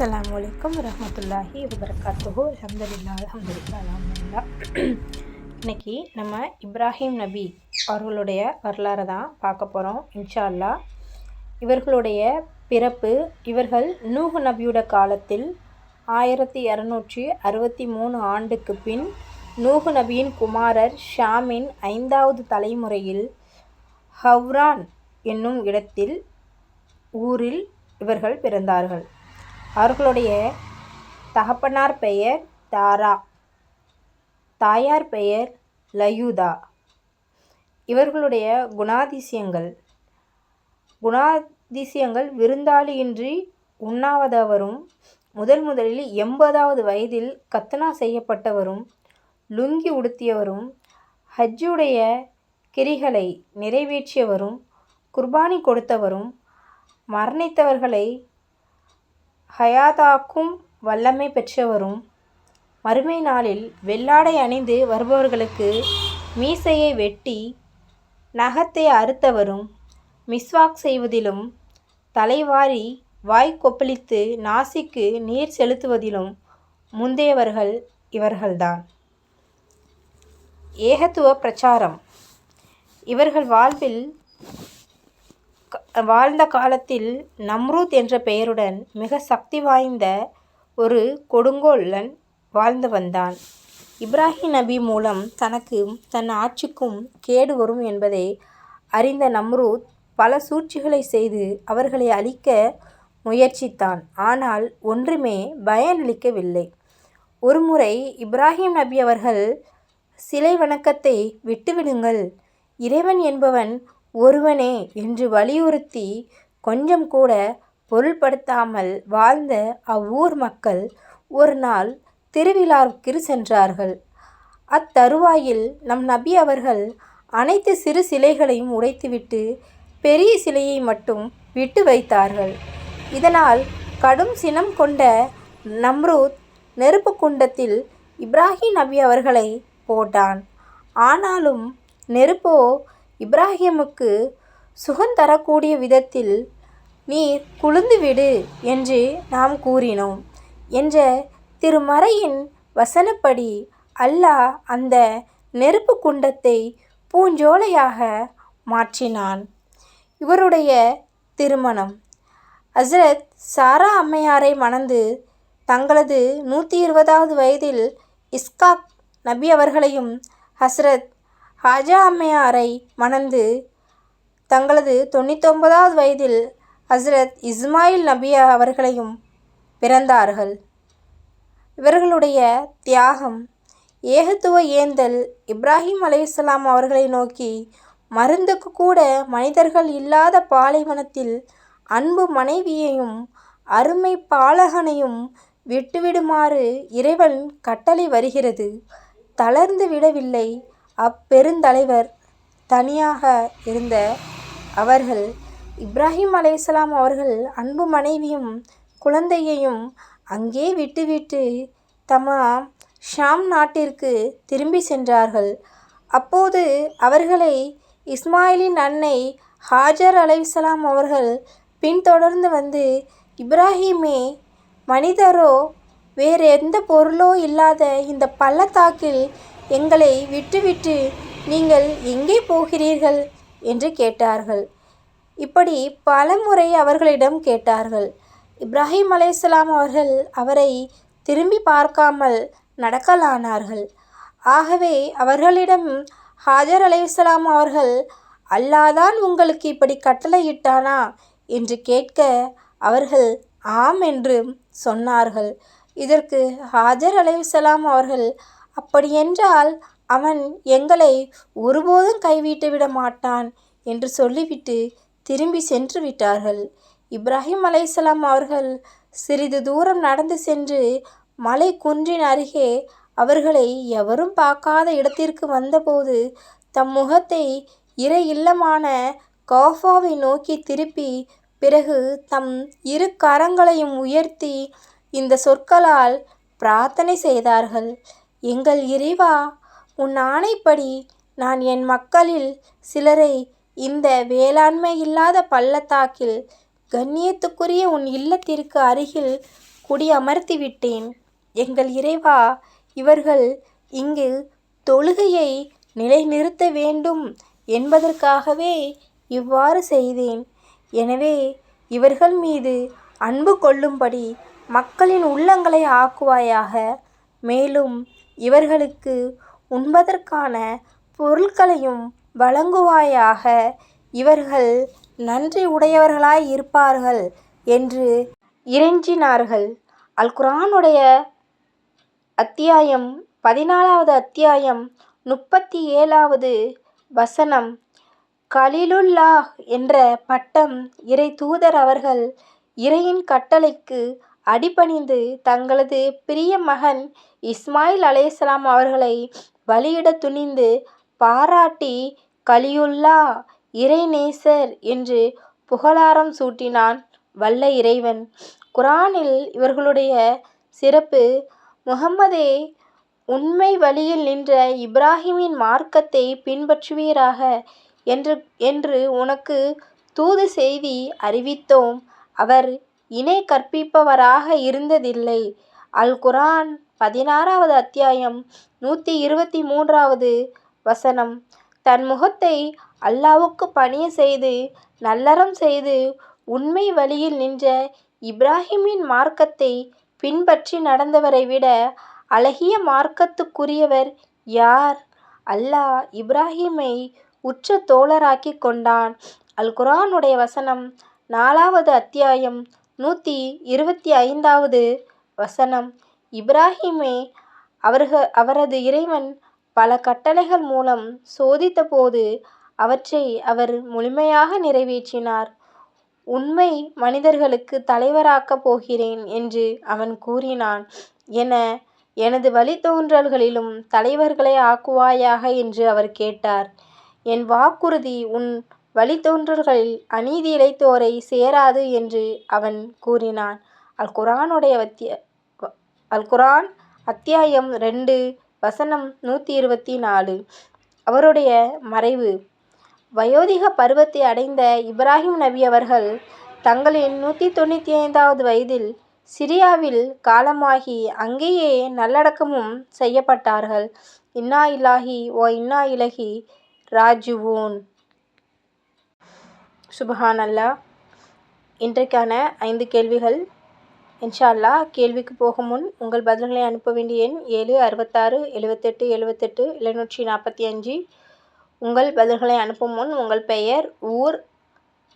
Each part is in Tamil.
அஸ்லாம் வலைக்கம் வரஹ்மத்துல்லாஹி வபரகாத்துஹு அல்ஹம்துலில்லாஹ் அல்ஹம்துலில்லாஹ் அல்ஹம்துலில்லாஹ் இன்னைக்கு நம்ம இப்ராஹிம் நபி அவர்களுடைய வரலாறை தான் பார்க்க போகிறோம் இன்ஷா அல்லாஹ் இவர்களுடைய பிறப்பு இவர்கள் நூஹ் நபியோட காலத்தில் ஆயிரத்தி இரநூற்றி அறுபத்தி மூணு ஆண்டுக்கு பின் நூஹ் நபியின் குமாரர் ஷாமின் ஐந்தாவது தலைமுறையில் ஹவ்ரான் என்னும் இடத்தில் ஊரில் இவர்கள் பிறந்தார்கள். அவர்களுடைய தகப்பனார் பெயர் தாரா தாயார் பெயர் லயூதா. இவர்களுடைய குணாதிசயங்கள் குணாதிசயங்கள் விருந்தாளியின்றி உண்ணாவதவரும் முதல் முதலில் எண்பதாவது வயதில் கத்னா செய்யப்பட்டவரும் லுங்கி உடுத்தியவரும் ஹஜ்ஜுடைய கிரிகளை நிறைவேற்றியவரும் குர்பானி கொடுத்தவரும் மரணித்தவர்களை ஹயாதாக்கும் வல்லமை பெற்றவரும் மறுமை நாளில் வெள்ளாடை அணிந்து வருபவர்களுக்கு மீசையை வெட்டி நகத்தை அறுத்தவரும் மிஸ்வாக் செய்வதிலும் தலைவாரி வாய் கொப்பளித்து நாசிக்கு நீர் செலுத்துவதிலும் முந்தையவர்கள் இவர்கள்தான். ஏகத்துவ பிரச்சாரம். இவர்கள் வாழ்வில் வாழ்ந்த காலத்தில் நம்ரூத் என்ற பெயருடன் மிக சக்தி வாய்ந்த ஒரு கொடுங்கோலன் வாழ்ந்து வந்தான். இப்ராஹிம் நபி மூலம் தனக்கு தன் ஆட்சிக்கும் கேடு வரும் என்பதை அறிந்த நம்ரூத் பல சூழ்ச்சிகளை செய்து அவர்களை அழிக்க முயற்சித்தான். ஆனால் ஒன்றுமே பயனளிக்கவில்லை. ஒருமுறை இப்ராஹிம் நபி அவர்கள் சிலை வணக்கத்தை விட்டுவிடுங்கள் இறைவன் என்பவன் ஒருவனே என்று வலியுறுத்தி கொஞ்சம் கூட பொருள்படுத்தாமல் வாழ்ந்த அவ்வூர் மக்கள் ஒரு நாள் திருவிழாவிற்கு சென்றார்கள். அத்தருவாயில் நம் நபி அவர்கள் அனைத்து சிறு சிலைகளையும் உடைத்துவிட்டு பெரிய சிலையை மட்டும் விட்டு வைத்தார்கள். இதனால் கடும் சினம் கொண்ட நம்ரூத் நெருப்பு குண்டத்தில் இப்ராஹிம் நபி அவர்களை போட்டான். ஆனாலும் நெருப்போ இப்ராஹிமுக்கு சுகம் தரக்கூடிய விதத்தில் நீர் குளிர்ந்துவிடு என்று நாம் கூறினோம் என்ற திருமறையின் வசனப்படி அல்லாஹ் அந்த நெருப்பு குண்டத்தை பூஞ்சோலையாக மாற்றினான். இவருடைய திருமணம். ஹஸ்ரத் சாரா அம்மையாரை மணந்து தங்களது நூற்றி இருபதாவது வயதில் இஸ்காக் நபி அவர்களையும் ஹஸ்ரத் ஹாஜா அம்மையாரை மணந்து தங்களது தொண்ணூத்தொன்பதாவது வயதில் ஹஸ்ரத் இஸ்மாயில் நபியா அவர்களையும் பிறந்தார்கள். இவர்களுடைய தியாகம் ஏகத்துவ ஏந்தல் இப்ராஹிம் அலைஹிஸ்ஸலாம் அவர்களை நோக்கி மருந்துக்கு கூட மனிதர்கள் இல்லாத பாலைவனத்தில் அன்பு மனைவியையும் அருமை பாலகனையும் விட்டுவிடுமாறு இறைவன் கட்டளை வருகிறது. தளர்ந்து விடவில்லை. அப்பெருந்தலைவர் தனியாக இருந்த அவர்கள் இப்ராஹிம் அலைஹிஸ்ஸலாம் அவர்கள் அன்பு மனைவியும் குழந்தையையும் அங்கே விட்டுவிட்டு தமா ஷாம் நாட்டிற்கு திரும்பி சென்றார்கள். அப்போது அவர்களை இஸ்மாயிலின் அன்னை ஹாஜர் அலைவிசலாம் அவர்கள் பின்தொடர்ந்து வந்து இப்ராஹிமே மனிதரோ வேறு எந்த பொருளோ இல்லாத இந்த பள்ளத்தாக்கில் எங்களை விட்டுவிட்டு நீங்கள் எங்கே போகிறீர்கள்? என்று கேட்டார்கள். இப்படி பலமுறை அவர்களிடம் கேட்டார்கள். இப்ராஹிம் அலைஹிஸ்ஸலாம் அவர்கள் அவரை திரும்பி பார்க்காமல் நடக்கலானார்கள். ஆகவே அவர்களிடம் ஹாஜர் அலைஹிஸ்ஸலாம் அவர்கள் அல்லாதான் உங்களுக்கு இப்படி கட்டளையிட்டானா? என்று கேட்க அவர்கள் ஆம் என்று சொன்னார்கள். இதற்கு ஹாஜர் அலைவுசலாம் அவர்கள் அப்படியென்றால் அவன் எங்களை ஒருபோதும் கைவிட்டு விட மாட்டான் என்று சொல்லிவிட்டு திரும்பி சென்று விட்டார்கள். இப்ராஹிம் அலைசலாம் அவர்கள் சிறிது தூரம் நடந்து சென்று மலை குன்றின் அருகே அவர்களை எவரும் பார்க்காத இடத்திற்கு வந்தபோது தம் முகத்தை இறை இல்லமான கௌஃபாவை நோக்கி திருப்பி பிறகு தம் இரு கரங்களையும் உயர்த்தி இந்த சொற்களால் பிரார்த்தனை செய்தார்கள். எங்கள் இறைவா உன் ஆணைப்படி நான் என் மக்களில் சிலரை இந்த வேளாண்மை இல்லாத பள்ளத்தாக்கில் கண்ணியத்துக்குரிய உன் இல்லத்திற்கு அருகில் குடியமர்த்தி விட்டேன். எங்கள் இறைவா இவர்கள் இங்கு தொழுகையை நிலைநிறுத்த வேண்டும் என்பதற்காகவே இவ்வாறு செய்தேன். எனவே இவர்கள் மீது அன்பு கொள்ளும்படி மக்களின் உள்ளங்களை ஆக்குவாயாக. மேலும் இவர்களுக்கு உண்பதற்கான பொருட்களையும் வழங்குவாயாக. இவர்கள் நன்றி உடையவர்களாய் இருப்பார்கள் என்று இறைஞ்சினார்கள். அல்குரானுடைய அத்தியாயம் பதினாலாவது அத்தியாயம் முப்பத்தி ஏழாவது வசனம் கலிலுல்லா என்ற பட்டம் இறை தூதர் அவர்கள் இறையின் கட்டளைக்கு அடிபணிந்து தங்களது பிரிய மகன் இஸ்மாயில் அலைஹிஸ்ஸலாம் அவர்களை பலியிடத் துணிந்து பாராட்டி கலியுல்லா இறைநேசர் என்று புகழாரம் சூட்டினான் வல்ல இறைவன். குரானில் இவர்களுடைய சிறப்பு முகம்மதே உண்மை வழியில் நின்ற இப்ராஹிமின் மார்க்கத்தை பின்பற்றுவீராக என்று என்று உனக்கு தூது செய்தி அறிவித்தோம். அவர் இணை கற்பிப்பவராக இருந்ததில்லை. அல் குரான் பதினாறாவது அத்தியாயம் நூற்றி இருபத்தி மூன்றாவது வசனம் தன் முகத்தை அல்லாவுக்கு பணிய செய்து நல்லறம் செய்து உண்மை வழியில் நின்ற இப்ராஹிமின் மார்க்கத்தை பின்பற்றி நடந்தவரை விட அழகிய மார்க்கத்துக்குரியவர் யார்? அல்லாஹ் இப்ராஹிமை உற்ற தோழராக்கி கொண்டான். அல் குரானுடைய வசனம் நாலாவது அத்தியாயம் நூற்றி இருபத்தி ஐந்தாவது வசனம் இப்ராஹீமை அவரது இறைவன் பல கட்டளைகள் மூலம் சோதித்தபோது அவற்றை அவர் முழுமையாக நிறைவேற்றினார். உண்மை மனிதர்களுக்கு தலைவராக்கப் போகிறேன் என்று அவன் கூறினான். என எனது வழித்தோன்றல்களிலும் தலைவர்களை ஆக்குவாயாக என்று அவர் கேட்டார். என் வாக்குறுதி உன் வழித்தோன்றல்களில் அநீதி இழைத்தோரை சேராது என்று அவன் கூறினான். அல் குரானுடைய அல்குரான் அத்தியாயம் ரெண்டு வசனம் நூற்றி இருபத்தி நாலு அவருடைய மறைவு வயோதிக பருவத்தை அடைந்த இப்ராஹிம் நபி அவர்கள் தங்களின் நூற்றி தொண்ணூற்றி ஐந்தாவது வயதில் சிரியாவில் காலமாகி அங்கேயே நல்லடக்கமும் செய்யப்பட்டார்கள். இன்னா இல்லாஹி ஓ இன்னா இலகி ராஜிஊன். சுபஹான் அல்லா இன்றைக்கான ஐந்து கேள்விகள். இன்ஷா அல்லா கேள்விக்கு போகும் முன் உங்கள் பதில்களை அனுப்ப வேண்டிய எண் ஏழு அறுபத்தாறு எழுபத்தெட்டு எழுபத்தெட்டு எழுநூற்றி நாற்பத்தி அஞ்சு. உங்கள் பதில்களை அனுப்பும் முன் உங்கள் பெயர் ஊர்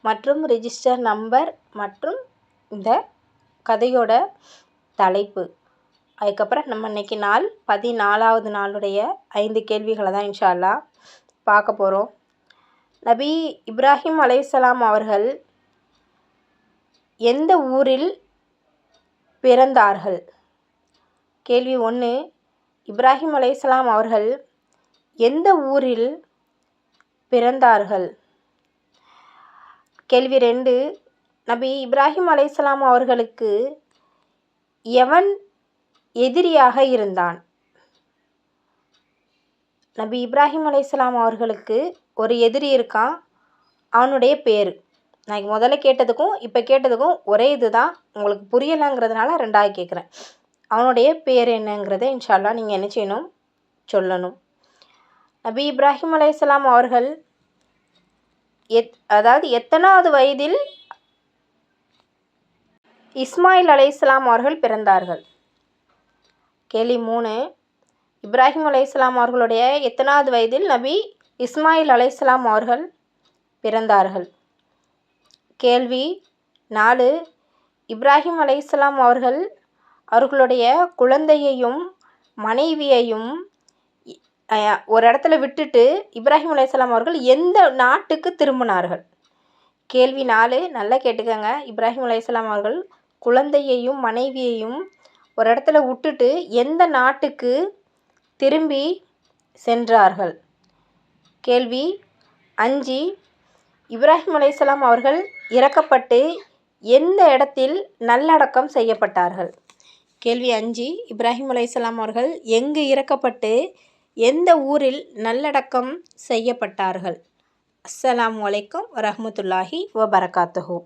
மற்றும் ரிஜிஸ்டர் நம்பர் மற்றும் இந்த கதையோட தலைப்பு. அதுக்கப்புறம் நம்ம இன்னைக்கு நாள் பதினாலாவது நாளுடைய ஐந்து கேள்விகளை தான் இன்ஷா அல்லா பார்க்க போகிறோம் நபி இப்ராஹிம் அலைசலாம் அவர்கள் எந்த ஊரில் பிறந்தார்கள்? கேள்வி ஒன்று. இப்ராஹிம் அலைசலாம் அவர்கள் எந்த ஊரில் பிறந்தார்கள்? கேள்வி ரெண்டு. நபி இப்ராஹிம் அலைசலாம் அவர்களுக்கு எவன் எதிரியாக இருந்தான்? நபி இப்ராஹிம் அலைசலாம் அவர்களுக்கு ஒரு எதிரி இருக்கான் அவனுடைய பேர். நான் முதல்ல கேட்டதுக்கும் இப்போ கேட்டதுக்கும் ஒரே இது தான் உங்களுக்கு புரியலைங்கிறதுனால ரெண்டாவது கேட்குறேன் அவனுடைய பேர் என்னங்கிறத இன்ஷால்லா நீங்கள் என்ன செய்யணும்? சொல்லணும். நபி இப்ராஹிம் அலையாம் அவர்கள் எத் அதாவது எத்தனாவது வயதில் இஸ்மாயில் அலையாம் அவர்கள் பிறந்தார்கள்? கேள்வி மூணு. இப்ராஹிம் அலையாம் அவர்களுடைய எத்தனாவது வயதில் நபி இஸ்மாயில் அலைசலாம் அவர்கள் பிறந்தார்கள். கேள்வி நாலு. இப்ராஹிம் அலைசலாம் அவர்கள் அவர்களுடைய குழந்தையையும் மனைவியையும் ஒரு இடத்துல விட்டுட்டு இப்ராஹிம் அலைசலாம் அவர்கள் எந்த நாட்டுக்கு திரும்பினார்கள்? கேள்வி நாலு. நல்லா கேட்டுக்கோங்க. இப்ராஹிம் அலைசலாம் அவர்கள் குழந்தையையும் மனைவியையும் ஒரு இடத்துல விட்டுட்டு எந்த நாட்டுக்கு திரும்பி சென்றார்கள்? கேள்வி. அஞ்சு இப்ராஹிம் அலைஹிஸ்ஸலாம் அவர்கள் இறக்கப்பட்டு எந்த இடத்தில் நல்லடக்கம் செய்யப்பட்டார்கள்? கேள்வி அஞ்சு இப்ராஹிம் அலைஹிஸ்ஸலாம் அவர்கள் எங்கு இறக்கப்பட்டு எந்த ஊரில் நல்லடக்கம் செய்யப்பட்டார்கள்? அஸ்ஸலாமு வலைக்கம் வரமத்துல்லாஹி வபரகாத்துஹு.